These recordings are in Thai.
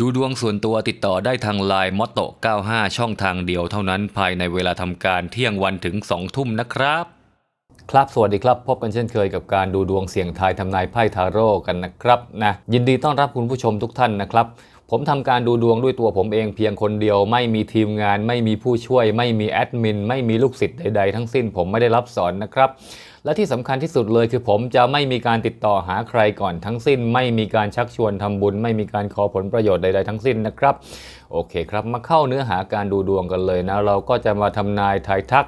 ดูดวงส่วนตัวติดต่อได้ทางไลน์มอตโต95 ช่องทางเดียวเท่านั้นภายในเวลาทำการเที่ยงวันถึง 2 ทุ่มนะครับ ครับสวัสดีครับ พบกันเช่นเคยกับการดูดวงเสี่ยงทายทำนายไพ่ทาโร่กันนะครับนะยินดีต้อนรับคุณผู้ชมทุกท่านนะครับผมทำการดูดวงด้วยตัวผมเองเพียงคนเดียว ไม่มีทีมงาน ไม่มีผู้ช่วย ไม่มีแอดมิน ไม่มีลูกศิษย์ใดๆทั้งสิ้น ผมไม่ได้รับสอนนะครับ และที่สำคัญที่สุดเลยคือผมจะไม่มีการติดต่อหาใครก่อนทั้งสิ้น ไม่มีการชักชวนทำบุญ ไม่มีการขอผลประโยชน์ใดๆทั้งสิ้นนะครับ โอเคครับมาเข้าเนื้อหาการดูดวงกันเลยนะ เราก็จะมาทำนายทายทัก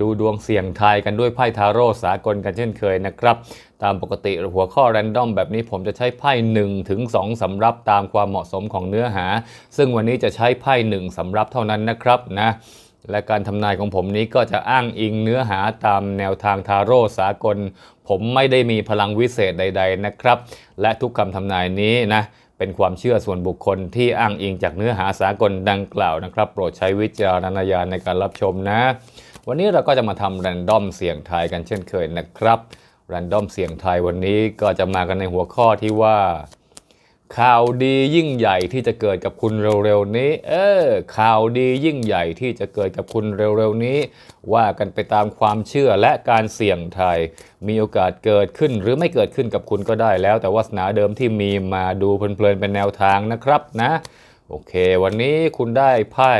ดูดวงเสี่ยงทายกันด้วยไพ่ทาโร่สากลกันเช่นเคยนะครับ ตามปกติหัวข้อแรนดอมแบบนี้ผมจะใช้ไพ่1ถึง2สำรับตามความเหมาะสมของเนื้อหา ซึ่งวันนี้จะใช้ไพ่1สำรับเท่านั้นนะครับนะ และการทำนายของผมนี้ก็จะอ้างอิงเนื้อหาตามแนวทางทาโร่สากล ผมไม่ได้มีพลังวิเศษใด ๆนะครับ และทุกคำทำนายนี้นะเป็นความเชื่อส่วนบุคคลที่อ้างอิงจากเนื้อหาสากลดังกล่าวนะครับ โปรดใช้วิจารณญาณในการรับชมนะ วันนี้เราก็จะมาทำแรนดอมเสี่ยงทายกันเช่นเคยนะครับแรนดอมเสี่ยงทายวันนี้ก็จะมากันในหัวข้อที่ว่า ข่าวดียิ่งใหญ่ที่จะเกิดกับคุณเร็วๆนี้ เออ ข่าวดียิ่งใหญ่ที่จะเกิดกับคุณเร็วๆนี้ ว่ากันไปตามความเชื่อและการเสี่ยงทาย มีโอกาสเกิดขึ้นหรือไม่เกิดขึ้นกับคุณก็ได้แล้ว แต่วาสนาเดิมที่มีมาดูเพลินๆเป็นแนวทางนะครับนะ โอเค วันนี้คุณได้ไพ่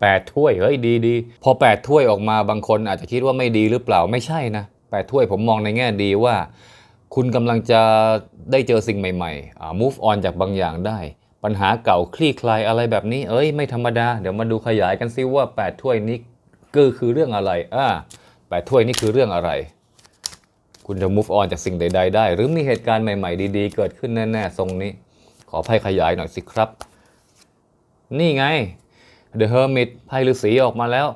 แปดถ้วย เฮ้ยดีดีพอแปดถ้วยออกมาบางคนอาจจะคิดว่าไม่ดีหรือเปล่าไม่ใช่นะแปดถ้วยผมมองในแง่ดีว่า คุณกำลังจะได้เจอสิ่งใหม่ๆ move on จากบางอย่างได้ ปัญหาเก่าคลี่คลายอะไรแบบนี้ เอ้ยไม่ธรรมดา เดี๋ยวมาดูขยายกันซิว่า 8 ถ้วยนี้คือคือเรื่องอะไรอ่าแปดถ้วยนี่คือเรื่องอะไร คุณจะ move on จากสิ่งใด ๆ ได้ หรือมีเหตุการณ์ใหม่ ๆ ดีๆ เกิดขึ้นแน่ๆทรงนี้ ขอไพ่ขยายหน่อยสิครับ นี่ไง The Hermit ไพ่ฤาษีออกมาแล้ว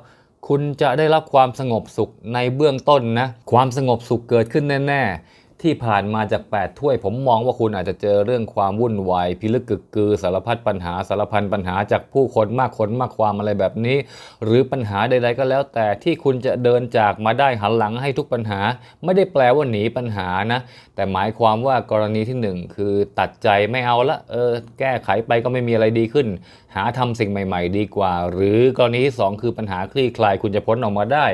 คุณจะได้รับความสงบสุขในเบื้องต้นนะ ความสงบสุขเกิดขึ้นแน่ๆ ที่ผ่านมาจาก 8 ถ้วย ผมมองว่าคุณอาจจะเจอเรื่องความวุ่นวายพิลึกกึกกือสารพัดปัญหาสารพันปัญหาจากผู้คนมากคนมากความอะไรแบบนี้ หรือปัญหาใดๆก็แล้ว แต่ที่คุณจะเดินจากมาได้หันหลังให้ทุกปัญหา ไม่ได้แปลว่าหนีปัญหานะ แต่หมายความว่ากรณีที่หนึ่งคือตัดใจไม่เอาละเออแก้ไขไปก็ไม่มีอะไรดีขึ้น หาทำสิ่งใหม่ ๆ ดีกว่า หรือกรณีที่สองคือปัญหาคลี่คลายคุณจะพ้นออกมาได้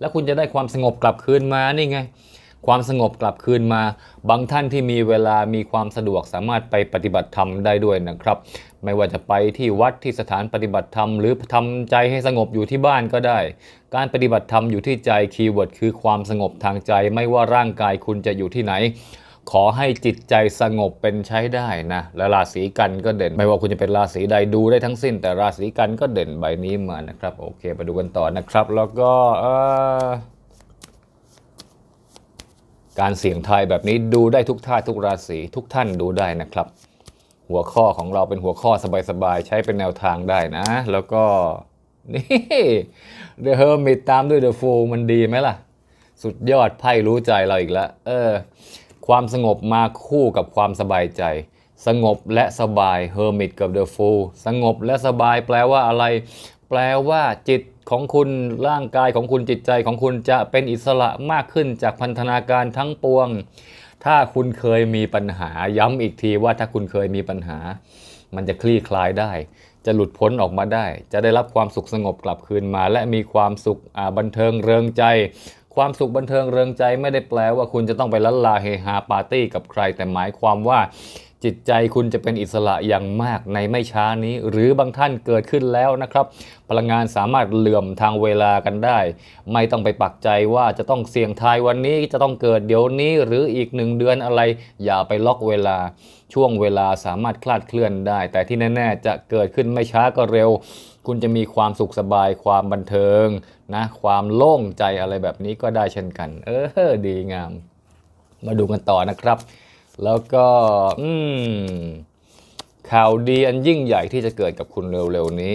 แล้วคุณจะได้ความสงบกลับคืนมานี่ไง ความสงบกลับคืนมา บางท่านที่มีเวลามีความสะดวกสามารถไปปฏิบัติธรรมได้ด้วยนะครับ ไม่ว่าจะไปที่วัดที่สถานปฏิบัติธรรม หรือทำใจให้สงบอยู่ที่บ้านก็ได้ การปฏิบัติธรรมอยู่ที่ใจคีย์เวิร์ดคือความสงบทางใจ ไม่ว่าร่างกายคุณจะอยู่ที่ไหนขอให้จิตใจสงบเป็นใช้ได้นะ และราศีกันก็เด่น ไม่ว่าคุณจะเป็นราศีใดดูได้ทั้งสิ้น แต่ราศีกันก็เด่นใบนี้มานะครับ โอเค ไปดูกันต่อนะครับ แล้วก็เออ การเสี่ยงทายแบบนี้ดูได้ทุกท่าทุกราศีทุกท่านดูได้นะครับ หัวข้อของเราเป็นหัวข้อสบายๆ ใช้เป็นแนวทางได้นะ แล้วก็ นี่ The Hermit ตามด้วย The Fool มันดีไหมล่ะ สุดยอดไพ่รู้ใจเราอีกแล้วเออ ความสงบมาคู่กับความสบายใจ สงบและสบาย Hermit กับ The Fool สงบและสบายแปลว่าอะไร แปลว่าจิต ของคุณร่างกายของคุณจิตใจของคุณจะเป็นอิสระมากขึ้นจากพันธนาการทั้งปวง ถ้าคุณเคยมีปัญหาย้ำอีกทีว่าถ้าคุณเคยมีปัญหา มันจะคลี่คลายได้ จะหลุดพ้นออกมาได้ จะได้รับความสุขสงบกลับคืนมา และมีความสุขบันเทิงเริงใจ ความสุขบันเทิงเริงใจไม่ได้แปลว่าคุณจะต้องไปลันลาเฮฮาปาร์ตี้กับใคร แต่หมายความว่า จิตใจคุณจะเป็นอิสระอย่างมากในไม่ช้านี้ หรือบางท่านเกิดขึ้นแล้วนะครับ พลังงานสามารถเหลื่อมทางเวลากันได้ ไม่ต้องไปปักใจว่าจะต้องเสี่ยงทายวันนี้จะต้องเกิดเดี๋ยวนี้หรืออีกหนึ่งเดือนอะไร อย่าไปล็อกเวลา ช่วงเวลาสามารถคลาดเคลื่อนได้ แต่ที่แน่ ๆ จะเกิดขึ้นไม่ช้าก็เร็ว คุณจะมีความสุขสบายความบันเทิงนะความโล่งใจอะไรแบบนี้ก็ได้เช่นกัน เออดีงาม มาดูกันต่อนะครับ แล้วก็อืมข่าวดีอันยิ่งใหญ่ที่จะเกิดกับคุณเร็วๆนี้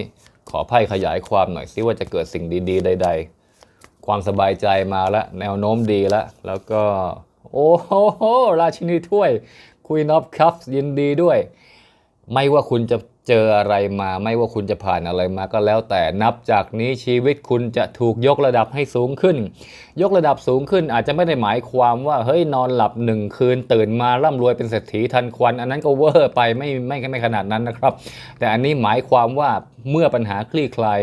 ขอไพ่ขยายความหน่อยซิว่าจะเกิดสิ่งดีๆใด ๆ ความสบายใจมาแล้วแนวโน้มดีแล้วแล้วก็ โอ้โหราชินีถ้วยคุยนอฟคัพยินดีด้วย ไม่ว่าคุณจะ เจออะไรมาไม่ว่าคุณจะผ่านอะไรมาก็แล้วแต่นับจากนี้ชีวิตคุณจะถูกยกระดับให้สูงขึ้น ยกระดับสูงขึ้นอาจจะไม่ได้หมายความว่าเฮ้ยนอนหลับหนึ่งคืน ตื่นมาร่ำรวยเป็นเศรษฐีทันควัน อันนั้นก็เวอร์ไปไม่ไม่ไม่ขนาดนั้นนะครับ แต่อันนี้หมายความว่าเมื่อปัญหาคลี่คลาย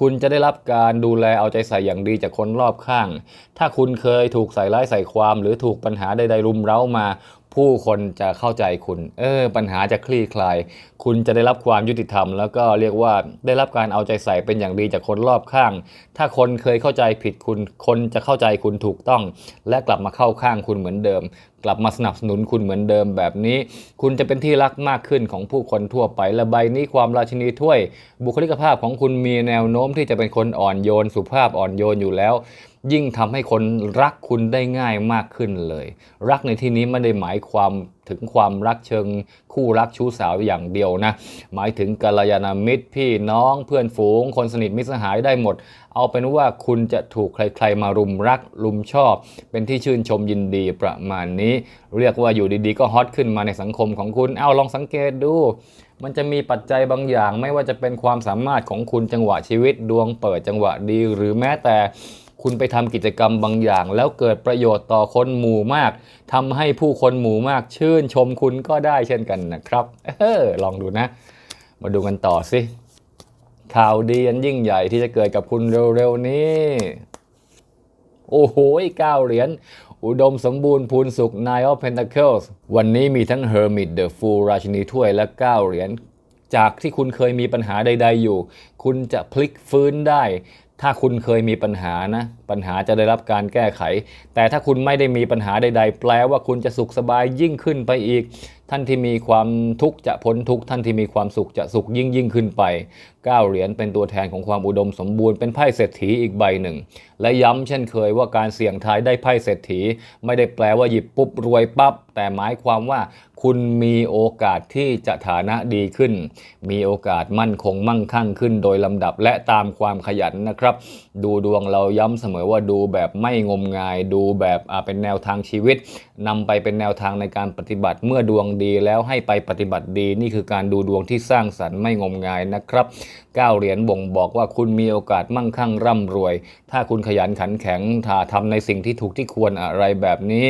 คุณจะได้รับการดูแลเอาใจใส่อย่างดีจากคนรอบข้าง ถ้าคุณเคยถูกใส่ร้ายใส่ความ หรือถูกปัญหาใดๆรุมเร้ามา ผู้คนจะเข้าใจคุณ เออ ปัญหาจะคลี่คลาย คุณจะได้รับความยุติธรรม แล้วก็เรียกว่าได้รับการเอาใจใส่เป็นอย่างดีจากคนรอบข้าง ถ้าคนเคยเข้าใจผิดคุณ คนจะเข้าใจคุณถูกต้อง และกลับมาเข้าข้างคุณเหมือนเดิม กลับมาสนับสนุนคุณเหมือนเดิมแบบนี้ คุณจะเป็นที่รักมากขึ้นของผู้คนทั่วไป และใบนี้ความราชินีถ้วย บุคลิกภาพของคุณมีแนวโน้มที่จะเป็นคนอ่อนโยนสุภาพอ่อนโยนอยู่แล้ว ยิ่งทำให้คนรักคุณได้ง่ายมากขึ้นเลย รักในที่นี้ไม่ได้หมายความถึงความรักเชิงคู่รักชู้สาวอย่างเดียวนะ หมายถึงกัลยาณมิตรพี่น้องเพื่อนฝูง คนสนิทมิตรสหายได้หมด เอาเป็นว่าคุณจะถูกใครๆมารุมรักรุมชอบ เป็นที่ชื่นชมยินดีประมาณนี้ เรียกว่าอยู่ดีๆ ก็ฮอตขึ้นมาในสังคมของคุณเอาลองสังเกตดู มันจะมีปัจจัยบางอย่าง ไม่ว่าจะเป็นความสามารถของคุณจังหวะชีวิตดวงเปิดจังหวะดี หรือแม้แต่ คุณไปทำกิจกรรมบางอย่าง แล้วเกิดประโยชน์ต่อคนหมู่มากทำให้ผู้คนหมู่มากชื่นชมคุณก็ได้เช่นกันนะครับ เออลองดูนะ มาดูกันต่อสิข่าวดีอันยิ่งใหญ่ที่จะเกิดกับคุณเร็วๆนี้ โอ้โหเก้าเหรียญอุดมสมบูรณ์พูนสุข Nine of Pentacles วันนี้มีทั้ง Hermit The Fool ราชินีถ้วยและ 9 เหรียญ จากที่คุณเคยมีปัญหาใด ๆอยู่ คุณจะพลิกฟื้นได้ ถ้าคุณเคยมีปัญหานะ ปัญหาจะได้รับการแก้ไข แต่ถ้าคุณไม่ได้มีปัญหาใด ๆ แปลว่าคุณจะสุขสบายยิ่งขึ้นไปอีก ท่านที่มีความทุกข์จะพ้นทุกข์ท่านที่มีความสุขจะสุขยิ่งยิ่งขึ้นไป9เหรียญเป็นตัวแทนของความอุดมสมบูรณ์เป็นไพ่เศรษฐีอีกใบหนึ่ง และย้ำเช่นเคยว่าการเสี่ยงทายได้ไพ่เศรษฐี ไม่ได้แปลว่าหยิบปุ๊บรวยปั๊บแต่หมายความว่าคุณมีโอกาสที่จะฐานะดีขึ้น มีโอกาสมั่นคงมั่งคั่งขึ้น โดยลำดับและตามความขยันนะครับ ดูดวงเราย้ำเสมอว่าดูแบบไม่งมงาย ดูแบบเป็นแนวทางชีวิตนำไปเป็นแนวทางในการปฏิบัติเมื่อดวงดีแล้วให้ไปปฏิบัติดี นี่คือการดูดวงที่สร้างสรรค์ไม่งมงายนะครับเก้าเหรียญบ่งบอกว่าคุณมีโอกาสมั่งคั่งร่ำรวย ถ้าคุณขยันขันแข็งถ้าทำในสิ่งที่ถูกที่ควรอะไรแบบนี้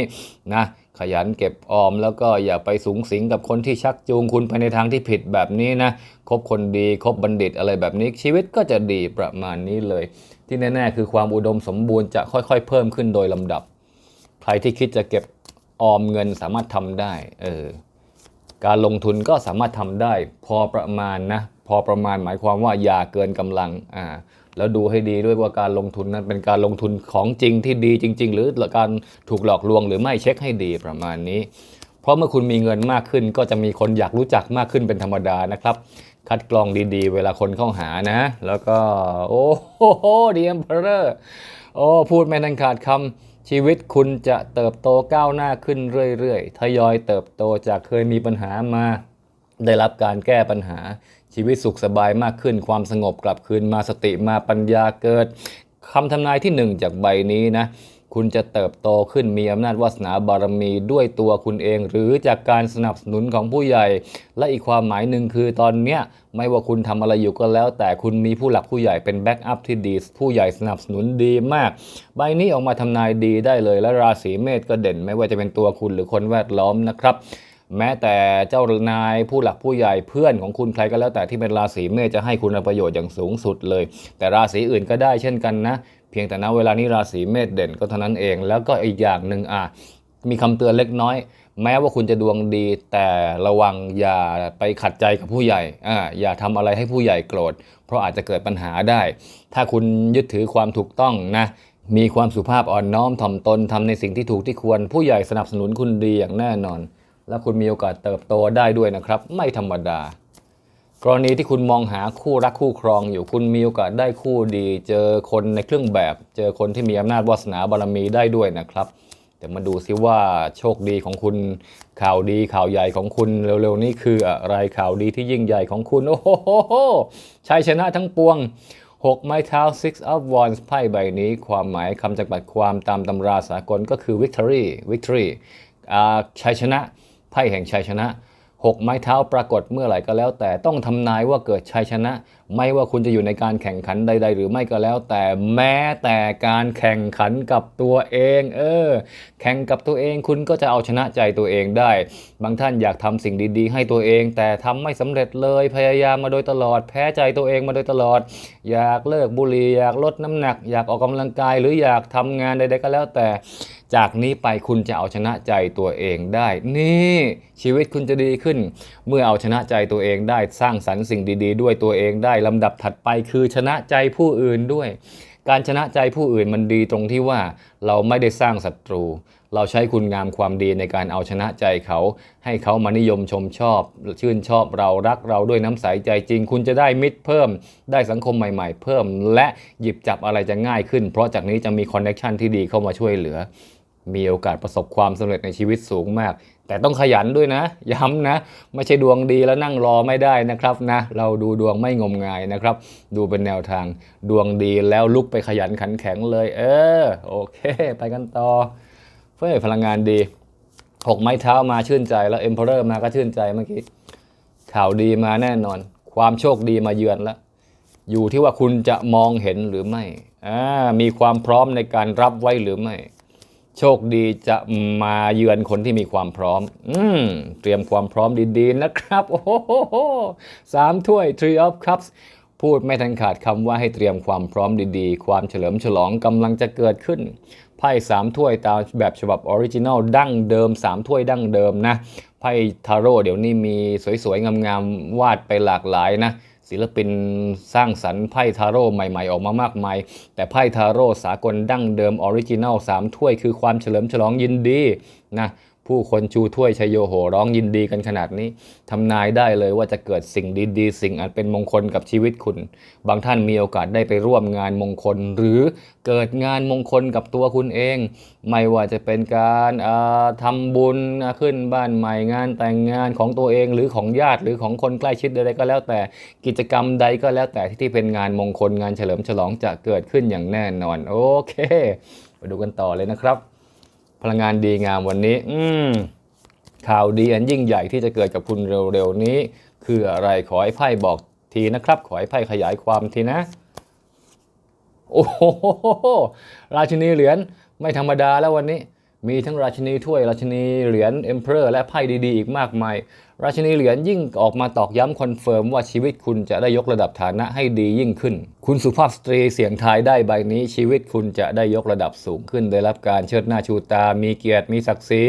นะขยันเก็บออมแล้วก็อย่าไปสูงสิงกับคนที่ชักจูงคุณไปในทางที่ผิดแบบนี้นะคบคนดีคบบัณฑิตอะไรแบบนี้ ชีวิตก็จะดีประมาณนี้เลย ที่แน่ ๆ คือความอุดมสมบูรณ์จะค่อย ๆ เพิ่มขึ้นโดยลำดับ ใครที่คิดจะเก็บออมเงินสามารถทำได้ เออ การลงทุนก็สามารถทำได้พอประมาณนะพอประมาณหมายความว่าอย่าเกินกำลังอ่าแล้วดูให้ดีด้วยว่าการลงทุนนั้นเป็นการลงทุนของจริงที่ดีจริง ๆ หรือการถูกหลอกลวงหรือไม่เช็คให้ดีประมาณนี้ เพราะเมื่อคุณมีเงินมากขึ้น ก็จะมีคนอยากรู้จักมากขึ้นเป็นธรรมดานะครับ คัดกรองดีๆ เวลาคนเข้าหานะ แล้วก็ โอ้โหดีเอ็มเพอร์โอ้พูดไม่ทันขาดคำ ชีวิตคุณจะเติบโตก้าวหน้าขึ้นเรื่อยๆ ทยอยเติบโตจากเคยมีปัญหามา ได้รับการแก้ปัญหา ชีวิตสุขสบายมากขึ้น ความสงบกลับคืนมาสติมาปัญญาเกิดคำทำนายที่หนึ่งจากใบนี้นะ คุณจะเติบโตขึ้นมีอำนาจวาสนาบารมีด้วยตัวคุณเอง หรือจากการสนับสนุนของผู้ใหญ่ และอีกความหมายหนึ่งคือตอนเนี้ยไม่ว่าคุณทำอะไรอยู่ก็แล้ว แต่คุณมีผู้หลักผู้ใหญ่เป็นแบ็กอัพที่ดี ผู้ใหญ่สนับสนุนดีมาก ใบนี้ออกมาทำนายดีได้เลย และราศีเมษก็เด่น ไม่ว่าจะเป็นตัวคุณหรือคนแวดล้อมนะครับแม้แต่เจ้านายผู้หลักผู้ใหญ่เพื่อนของคุณใครก็แล้วแต่ที่เป็นราศีเมษจะให้คุณประโยชน์อย่างสูงสุดเลย แต่ราศีอื่นก็ได้เช่นกันนะ เพียงแต่ณเวลานี้ราศีเมษเด่นก็เท่านั้นเอง แล้วก็อีกอย่างหนึ่งอะมีคำเตือนเล็กน้อย แม้ว่าคุณจะดวงดี แต่ระวังอย่าไปขัดใจกับผู้ใหญ่อ่าอย่าทำอะไรให้ผู้ใหญ่โกรธ เพราะอาจจะเกิดปัญหาได้ ถ้าคุณยึดถือความถูกต้องนะมีความสุภาพอ่อนน้อมถ่อมตนทำในสิ่งที่ถูกที่ควร ผู้ใหญ่สนับสนุนคุณดีอย่างแน่นอน และคุณมีโอกาสเติบโตได้ด้วยนะครับ ไม่ธรรมดา กรณีที่คุณมองหาคู่รักคู่ครองอยู่คุณมีโอกาสได้คู่ดี เจอคนในเครื่องแบบ เจอคนที่มีอำนาจวาสนาบารมีได้ด้วยนะครับเดี๋ยวมาดูซิว่าโชคดีของคุณข่าวดีข่าวใหญ่ของคุณเร็วๆนี้คืออะไรข่าวดีที่ยิ่งใหญ่ของคุณ โอ้โหชัยชนะทั้งปวง 6 ไม้เท้า six of wands ไพ่ใบนี้ความหมายคำจำกัดความตามตำราสากลก็คือ victory victory อ่าชัยชนะไพ่แห่งชัยชนะ หกไม้เท้าปรากฏเมื่อไหร่ก็แล้ว แต่ต้องทำนายว่าเกิดชัยชนะ ไม่ว่าคุณจะอยู่ในการแข่งขันใด ๆ หรือไม่ก็แล้ว แต่แม้แต่การแข่งขันกับตัวเอง เออ แข่งกับตัวเองคุณก็จะเอาชนะใจตัวเองได้ บางท่านอยากทำสิ่งดี ๆ ให้ตัวเอง แต่ทำไม่สำเร็จเลยพยายามมาโดยตลอด แพ้ใจตัวเองมาโดยตลอด อยากเลิกบุหรี่อยากลดน้ำหนัก อยากออกกำลังกายหรืออยากทำงานใด ๆ ก็แล้วแต่ จากนี้ไปคุณจะเอาชนะใจตัวเองได้ นี่ชีวิตคุณจะดีขึ้น เมื่อเอาชนะใจตัวเองได้สร้างสรรค์สิ่งดีๆด้วยตัวเองได้ลำดับถัดไปคือชนะใจผู้อื่นด้วย การชนะใจผู้อื่นมันดีตรงที่ว่าเราไม่ได้สร้างศัตรู เราใช้คุณงามความดีในการเอาชนะใจเขา ให้เขามานิยมชมชอบ ชื่นชอบเรารักเราด้วยน้ำใสใจจริง คุณจะได้มิตรเพิ่ม ได้สังคมใหม่ๆ เพิ่ม และหยิบจับอะไรจะง่ายขึ้น เพราะจากนี้จะมีคอนเนคชันที่ดีเข้ามาช่วยเหลือ มีโอกาสประสบความสำเร็จในชีวิตสูงมาก แต่ต้องขยันด้วยนะ ย้ำนะ ไม่ใช่ดวงดีแล้วนั่งรอไม่ได้นะครับนะ เราดูดวงไม่งมงายนะครับ ดูเป็นแนวทางดวงดีแล้วลุกไปขยันขันแข็งเลย เออ โอเค ไปกันต่อเฟ้ยพลังงานดีหกไม้เท้ามาชื่นใจแล้วเอ็มเพอเรอร์มาก็ชื่นใจเมื่อกี้ข่าวดีมาแน่นอน ความโชคดีมาเยือนแล้ว อยู่ที่ว่าคุณจะมองเห็นหรือไม่อ่ามีความพร้อมในการรับไว้หรือไม่ โชคดีจะมาเยือนคนที่มีความพร้อม อืม เตรียมความพร้อมดีๆนะครับ โอ้โหสามถ้วย Three of Cups พูดไม่ทันขาดคำว่าให้เตรียมความพร้อมดีๆ ความเฉลิมฉลองกำลังจะเกิดขึ้น ไพ่สามถ้วยตามแบบฉบับออริจินัลดั้งเดิมสามถ้วยดั้งเดิมนะ ไพ่ทาโร่เดี๋ยวนี้มีสวยๆ งามๆ วาดไปหลากหลายนะ ศิลปินสร้างสรรค์ไพ่ทาโร่ใหม่ๆ ออกมามากมาย แต่ไพ่ทาโร่สากลดั้งเดิมออริจินัลสามถ้วยคือความเฉลิมฉลองยินดีนะ ผู้คนชูถ้วยชยโยโหร้องยินดีกันขนาดนี้ทำนายได้เลยว่าจะเกิดสิ่งดีๆ สิ่งอันเป็นมงคลกับชีวิตคุณ บางท่านมีโอกาสได้ไปร่วมงานมงคล หรือเกิดงานมงคลกับตัวคุณเอง ไม่ว่าจะเป็นการทำบุญขึ้นบ้านใหม่งานแต่งงานของตัวเองหรือของญาติหรือของคนใกล้ชิดใดๆก็แล้วแต่กิจกรรมใดก็แล้วแต่ที่เป็นงานมงคลงานเฉลิมฉลองจะเกิดขึ้นอย่างแน่นอน โอเค ไปดูกันต่อเลยนะครับ พลังงานดีงามวันนี้ อืมข่าวดีอันยิ่งใหญ่ที่จะเกิดกับคุณเร็วๆนี้ คืออะไรขอให้ไพ่บอกทีนะครับ ขอให้ไพ่ขยายความทีนะ โอ้โหราชินีเหรียญไม่ธรรมดาแล้ววันนี้ มีทั้งราชินีถ้วยราชินีเหรียญเอ็มเพอร์และไพ่ดีๆ อีกมากมาย ราชินีเหรียญยิ่งออกมาตอกย้ำคอนเฟิร์มว่าชีวิตคุณจะได้ยกระดับฐานะให้ดียิ่งขึ้น คุณสุภาพสตรีเสียงทายได้ใบนี้ ชีวิตคุณจะได้ยกระดับสูงขึ้น ได้รับการเชิดหน้าชูตา มีเกียรติ มีศักดิ์ศรี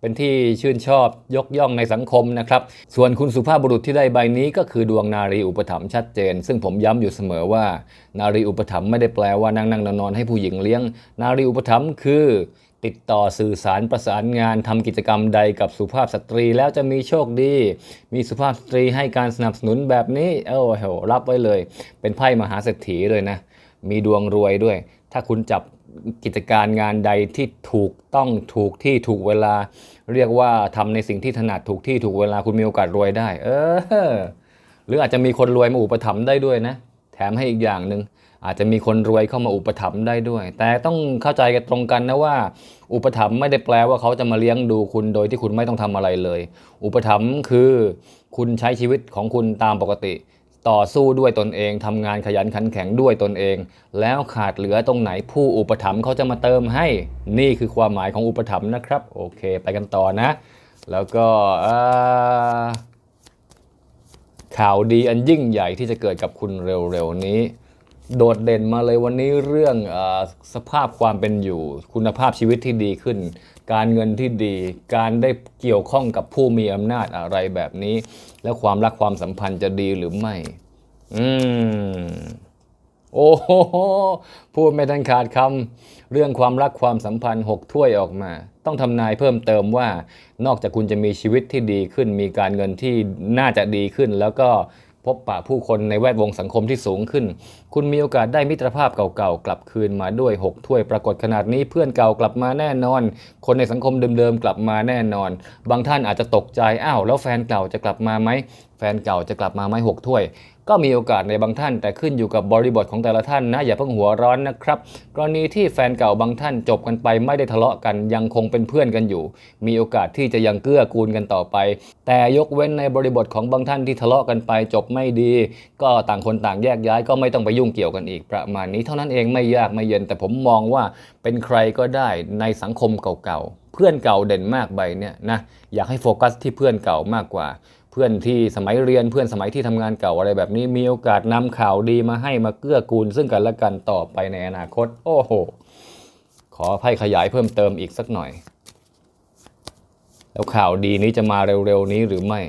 เป็นที่ชื่นชอบยกย่องในสังคมนะครับ ส่วนคุณสุภาพบุรุษที่ได้ใบนี้ก็คือดวงนารีอุปถัมภ์ชัดเจน ซึ่งผมย้ำอยู่เสมอว่า นารีอุปถัมภ์ไม่ได้แปลว่านั่งนั่งนอนนอนให้ผู้หญิงเลี้ยง นารีอุปถัมภ์คือ ติดต่อสื่อสารประสานงานทำกิจกรรมใดกับสุภาพสตรีแล้วจะมีโชคดี มีสุภาพสตรีให้การสนับสนุนแบบนี้โอ้โหรับไว้เลย เป็นไพ่มหาเศรษฐีเลยนะ มีดวงรวยด้วย ถ้าคุณจับกิจการงานใดที่ถูกต้องถูกที่ถูกเวลา เรียกว่าทำในสิ่งที่ถนัดถูกที่ถูกเวลาคุณมีโอกาสรวยได้ เออ หรืออาจจะมีคนรวยมาอุปถัมภ์ได้ด้วยนะ แถมให้อีกอย่างหนึ่ง อาจจะมีคนรวยเข้ามาอุปถัมภ์ได้ด้วย แต่ต้องเข้าใจกันตรงกันนะว่า อุปถัมภ์ไม่ได้แปลว่าเขาจะมาเลี้ยงดูคุณโดยที่คุณไม่ต้องทำอะไรเลย อุปถัมภ์คือคุณใช้ชีวิตของคุณตามปกติ ต่อสู้ด้วยตนเองทำงานขยันขันแข็งด้วยตนเอง แล้วขาดเหลือตรงไหนผู้อุปถัมภ์เขาจะมาเติมให้ นี่คือความหมายของอุปถัมภ์นะครับ โอเค ไปกันต่อนะ แล้วก็ข่าวดีอันยิ่งใหญ่ที่จะเกิดกับคุณเร็วๆนี้ โดดเด่นมาเลยวันนี้เรื่องอสภาพความเป็นอยู่ คุณภาพชีวิตที่ดีขึ้น การเงินที่ดี การได้เกี่ยวข้องกับผู้มีอำนาจอะไรแบบนี้ แล้วความรักความสัมพันธ์จะดีหรือไม่ อืมโอ้โหพูดไม่ทันขาดคำเรื่องความรักความสัมพันธ์หกถ้วยออกมา ต้องทำนายเพิ่มเติมว่า นอกจากคุณจะมีชีวิตที่ดีขึ้น มีการเงินที่น่าจะดีขึ้นแล้วก็ พบปะผู้คนในแวดวงสังคมที่สูงขึ้น คุณมีโอกาสได้มิตรภาพเก่าๆ กลับคืนมาด้วย 6 ถ้วยปรากฏขนาดนี้เพื่อนเก่ากลับมาแน่นอน คนในสังคมเดิมๆ กลับมาแน่นอน บางท่านอาจจะตกใจ อ้าว แล้วแฟนเก่าจะกลับมาไหม แฟนเก่าจะกลับมาไหมหกถ้วย ก็มีโอกาสในบางท่าน แต่ขึ้นอยู่กับบริบทของแต่ละท่านนะอย่าเพิ่งหัวร้อนนะครับกรณีที่แฟนเก่าบางท่านจบกันไปไม่ได้ทะเลาะกันยังคงเป็นเพื่อนกันอยู่ มีโอกาสที่จะยังเกื้อกูลกันต่อไป แต่ยกเว้นในบริบทของบางท่านที่ทะเลาะกันไปจบไม่ดี ก็ต่างคนต่างแยกย้ายก็ไม่ต้องไปยุ่งเกี่ยวกันอีกประมาณนี้เท่านั้นเองไม่ยากไม่เย็น แต่ผมมองว่าเป็นใครก็ได้ในสังคมเก่าๆเพื่อนเก่าเด่นมากใบเนี่ยนะอยากให้โฟกัสที่เพื่อนเก่ามากกว่า เพื่อนที่สมัยเรียนเพื่อนสมัยที่ทำงานเก่าอะไรแบบนี้มีโอกาสนำข่าวดีมาให้มาเกื้อกูล ซึ่งกันและกันต่อไปในอนาคต โอ้โห ขอให้ขยายเพิ่มเติมอีกสักหน่อย แล้วข่าวดีนี้จะมาเร็วๆนี้หรือไม่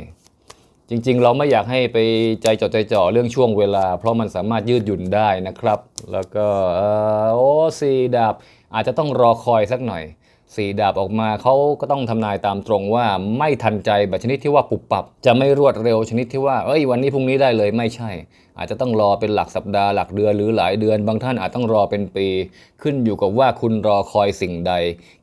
จริงๆ เราไม่อยากให้ไปใจจดใจจ่อเรื่องช่วงเวลา เพราะมันสามารถยืดหยุ่นได้นะครับ แล้วก็โอ้สีดาบอาจจะต้องรอคอยสักหน่อย สีดาบออกมาเขาก็ต้องทำนายตามตรงว่าไม่ทันใจแบบชนิดที่ว่าปุบปับ จะไม่รวดเร็วชนิดที่ว่าเอ้ยวันนี้พรุ่งนี้ได้เลยไม่ใช่ อาจจะต้องรอเป็นหลักสัปดาห์หลักเดือนหรือหลายเดือน บางท่านอาจต้องรอเป็นปี ขึ้นอยู่กับว่าคุณรอคอยสิ่งใด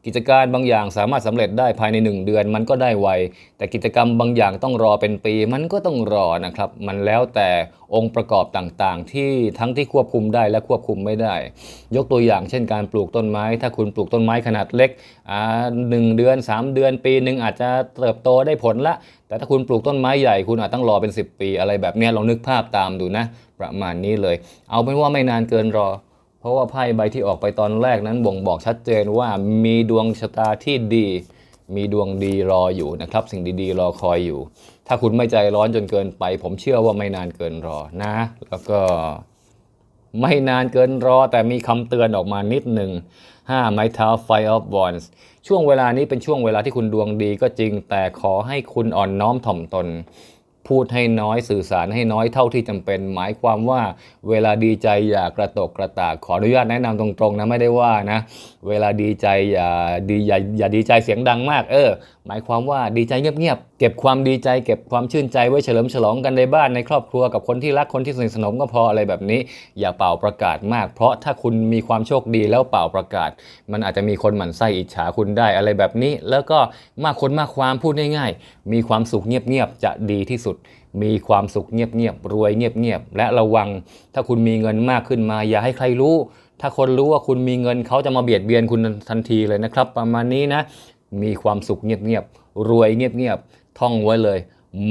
กิจการบางอย่างสามารถสำเร็จได้ภายใน 1 เดือน มันก็ได้ไวแต่กิจกรรมบางอย่างต้องรอเป็นปี มันก็ต้องรอนะครับมันแล้วแต่องค์ประกอบต่างๆ ที่ทั้งที่ควบคุมได้และควบคุมไม่ได้ ยกตัวอย่างเช่นการปลูกต้นไม้ ถ้าคุณปลูกต้นไม้ขนาดเล็กอ่าหนึ่งเดือน 3 เดือน ปีหนึ่งอาจจะเติบโตได้ผลละ แต่ถ้าคุณปลูกต้นไม้ใหญ่คุณอาจต้องรอเป็น 10 ปีอะไรแบบนี้ลองนึกภาพตามดูนะ ประมาณนี้เลย เอาเป็นว่าไม่นานเกินรอเพราะว่าไพ่ใบที่ออกไปตอนแรกนั้นบ่งบอกชัดเจนว่ามีดวงชะตาที่ดี มีดวงดีรออยู่นะครับ สิ่งดีๆ รอคอยอยู่ ถ้าคุณไม่ใจร้อนจนเกินไป ผมเชื่อว่าไม่นานเกินรอนะ แล้วก็ไม่นานเกินรอ แต่มีคำเตือนออกมานิดหนึ่งห้าไม้เท้า Fire of Wands ช่วงเวลานี้เป็นช่วงเวลาที่คุณดวงดีก็จริง แต่ขอให้คุณอ่อนน้อมถ่อมตน พูดให้น้อยสื่อสารให้น้อยเท่าที่จำเป็น หมายความว่าเวลาดีใจอย่ากระตกกระตากขออนุญาตแนะนำตรงๆนะไม่ได้ว่านะเวลาดีใจอย่าดีอย่าอย่าดีใจเสียงดังมาก เออ หมายความว่าดีใจเงียบๆเก็บความดีใจเก็บความชื่นใจไว้เฉลิมฉลองกันในบ้านในครอบครัวกับคนที่รักคนที่สนิทสนมก็พออะไรแบบนี้ อย่าเป่าประกาศมาก เพราะถ้าคุณมีความโชคดีแล้วเป่าประกาศ มันอาจจะมีคนหมั่นไส้อิจฉาคุณได้อะไรแบบนี้ แล้วก็มากคนมากความพูดง่ายๆมีความสุขเงียบๆจะดีที่สุด มีความสุขเงียบๆรวยเงียบๆและระวัง ถ้าคุณมีเงินมากขึ้นมา อย่าให้ใครรู้ ถ้าคนรู้ว่าคุณมีเงินเขาจะมาเบียดเบียนคุณทันทีเลยนะครับ ประมาณนี้นะ มีความสุขเงียบๆรวยเงียบๆท่องไว้เลย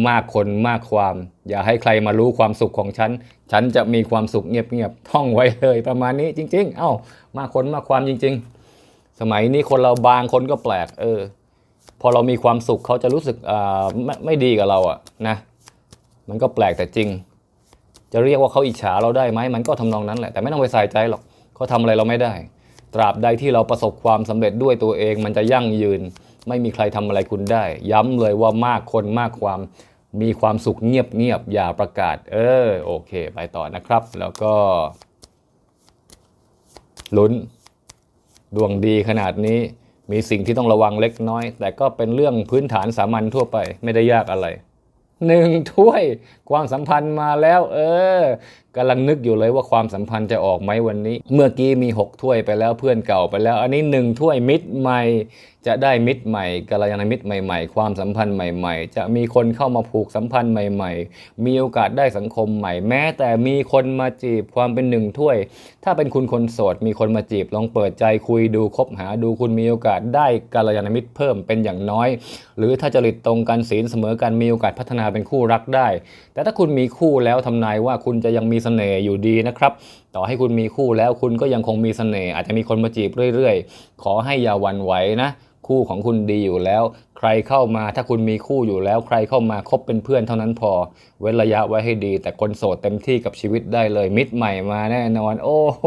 มากคนมากความ อย่าให้ใครมารู้ความสุขของฉัน ฉันจะมีความสุขเงียบๆท่องไว้เลยประมาณนี้จริง ๆ เอ้ามากคนมากความจริง ๆ สมัยนี้คนเราบางคนก็แปลก เออพอเรามีความสุขเขาจะรู้สึกอ่าไม่ไม่ดีกับเราอะนะ มันก็แปลกแต่จริง จะเรียกว่าเขาอิจฉาเราได้ไหมมันก็ทำนองนั้นแหละแต่ไม่ต้องไปใส่ใจหรอกเขาทำอะไรเราไม่ได้ ตราบใดที่เราประสบความสำเร็จด้วยตัวเอง มันจะยั่งยืน ไม่มีใครทำอะไรคุณได้ ย้ำเลยว่ามากคนมากความมีความสุขเงียบเงียบๆอย่าประกาศ เออโอเค ไปต่อนะครับ แล้วก็ลุ้น ดวงดีขนาดนี้มีสิ่งที่ต้องระวังเล็กน้อย แต่ก็เป็นเรื่องพื้นฐานสามัญทั่วไปไม่ได้ยากอะไร หนึ่งถ้วยความสัมพันธ์มาแล้ว เออ กำลังนึกอยู่เลยว่าความสัมพันธ์จะออกไหมวันนี้ เมื่อกี้มี 6 ถ้วยไปแล้วเพื่อนเก่าไปแล้ว อันนี้ 1 ถ้วยมิตรใหม่ จะได้มิตรใหม่กัลยาณมิตรใหม่ๆ ความสัมพันธ์ใหม่ ๆ จะมีคนเข้ามาผูกสัมพันธ์ใหม่ ๆ มีโอกาสได้สังคมใหม่ แม้แต่มีคนมาจีบความเป็นหนึ่งถ้วย ถ้าเป็นคุณคนโสดมีคนมาจีบลองเปิดใจคุยดูคบหาดูคุณมีโอกาสได้กัลยาณมิตรเพิ่มเป็นอย่างน้อย หรือถ้าจริตตรงกันศีลเสมอกันมีโอกาสพัฒนาเป็นคู่รักได้ แต่ถ้าคุณมีคู่แล้วทำนายว่าคุณจะยังมีสน่ห์อยู่ดีนะครับ ต่อให้คุณมีคู่แล้วคุณก็ยังคงมีเสน่ห์อาจจะมีคนมาจีบเรื่อยๆ ขอให้อย่าหวั่นไหวนะคู่ของคุณดีอยู่แล้ว ใครเข้ามาถ้าคุณมีคู่อยู่แล้ว ใครเข้ามาคบเป็นเพื่อนเท่านั้นพอ เว้นระยะไว้ให้ดี แต่คนโสดเต็มที่กับชีวิตได้เลย มิตรใหม่มาแน่นอน โอ้โห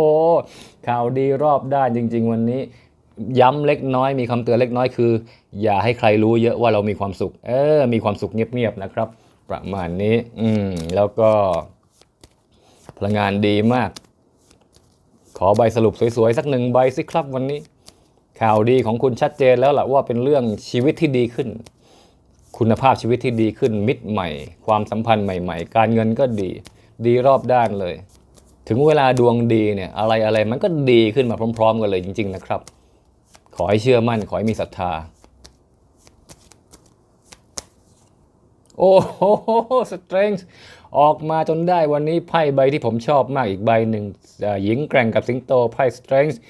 ข่าวดีรอบด้านจริง ๆ วันนี้ย้ำเล็กน้อยมีคำเตือนเล็กน้อยคือ อย่าให้ใครรู้เยอะว่าเรามีความสุข เออ มีความสุขเงียบๆนะครับ ประมาณนี้ อืม แล้วก็ พลังงานดีมาก ขอใบสรุปสวยๆ สักหนึ่งใบสิครับวันนี้ ข่าวดีของคุณชัดเจนแล้วล่ะว่าเป็นเรื่องชีวิตที่ดีขึ้น คุณภาพชีวิตที่ดีขึ้น มิตรใหม่ ความสัมพันธ์ใหม่ ๆ การเงินก็ดี ดีรอบด้านเลย ถึงเวลาดวงดีเนี่ยอะไรอะไรมันก็ดีขึ้นมาพร้อม ๆ กันเลยจริง ๆ นะครับ ขอให้เชื่อมั่น ขอให้มีศรัทธาโอ้โหสเตรน h ออกมาจนได้วันนี้ไพ่ใบที่ผมชอบมากอีกใบหนึ่งหญิงแกร่งกับสิงโตไพ่สเตรนจ์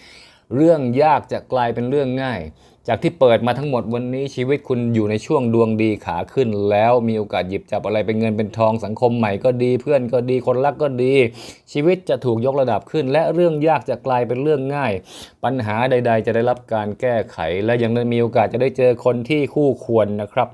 เรื่องยากจะกลายเป็นเรื่องง่าย จากที่เปิดมาทั้งหมดวันนี้ชีวิตคุณอยู่ในช่วงดวงดีขาขึ้น แล้วมีโอกาสหยิบจับอะไรเป็นเงินเป็นทองสังคมใหม่ก็ดี เพื่อนก็ดีคนรักก็ดี ชีวิตจะถูกยกระดับขึ้น และเรื่องยากจะกลายเป็นเรื่องง่าย ปัญหาใด ๆ จะได้รับการแก้ไข และยังได้มีโอกาสจะได้เจอคนที่คู่ควรนะครับ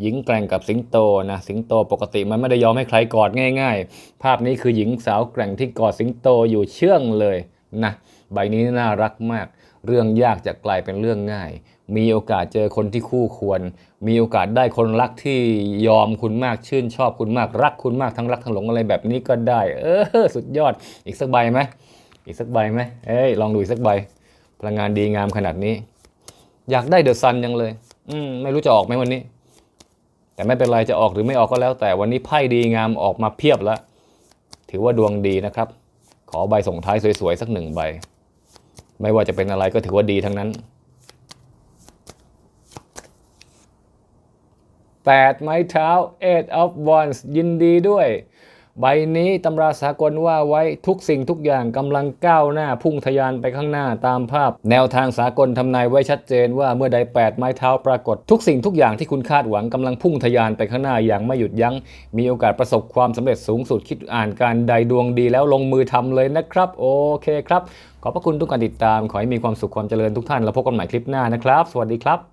หญิงแกร่งกับสิงโตนะสิงโตปกติมันไม่ได้ยอมให้ใครกอดง่าย ๆ ภาพนี้คือหญิงสาวแกร่งที่กอดสิงโตอยู่เชื่องเลยนะใบนี้น่ารักมาก เรื่องยากจะกลายเป็นเรื่องง่าย มีโอกาสเจอคนที่คู่ควร มีโอกาสได้คนรักที่ยอมคุณมากชื่นชอบคุณมากรักคุณมากทั้งรักทั้งหลงอะไรแบบนี้ก็ได้ เออสุดยอดอีกสักใบไหมอีกสักใบไหมเอ้ยลองดูอีกสักใบ พลังงานดีงามขนาดนี้ อยากได้เดอะซันยังเลย อืมไม่รู้จะออกไหมวันนี้ แต่ไม่เป็นไรจะออกหรือไม่ออกก็แล้ว แต่วันนี้ไพ่ดีงามออกมาเพียบแล้วถือว่าดวงดีนะครับ ขอใบส่งท้ายสวยๆสักหนึ่งใบ ไม่ว่าจะเป็นอะไรก็ถือว่าดีทั้งนั้น 8 ไม้เท้า eight of wands ยินดีด้วย ใบนี้ตำราสากลว่าไว้ทุกสิ่งทุกอย่างกำลังก้าวหน้าพุ่งทะยานไปข้างหน้าตามภาพ แนวทางสากลทำนายไว้ชัดเจนว่าเมื่อใด 8 ไม้เท้าปรากฏ ทุกสิ่งทุกอย่างที่คุณคาดหวังกำลังพุ่งทะยานไปข้างหน้าอย่างไม่หยุดยัง้ง มีโอกาสประสบความสำเร็จสูงสุดคิดอ่านการใดดวงดีแล้วลงมือทำเลยนะครับ โอเคครับ ขอบพระคุณทุกการติดตามขอให้มีความสุขความเจริญทุกท่านแล้วพบกันใหม่คลิปหน้านะครับ สวัสดีครับ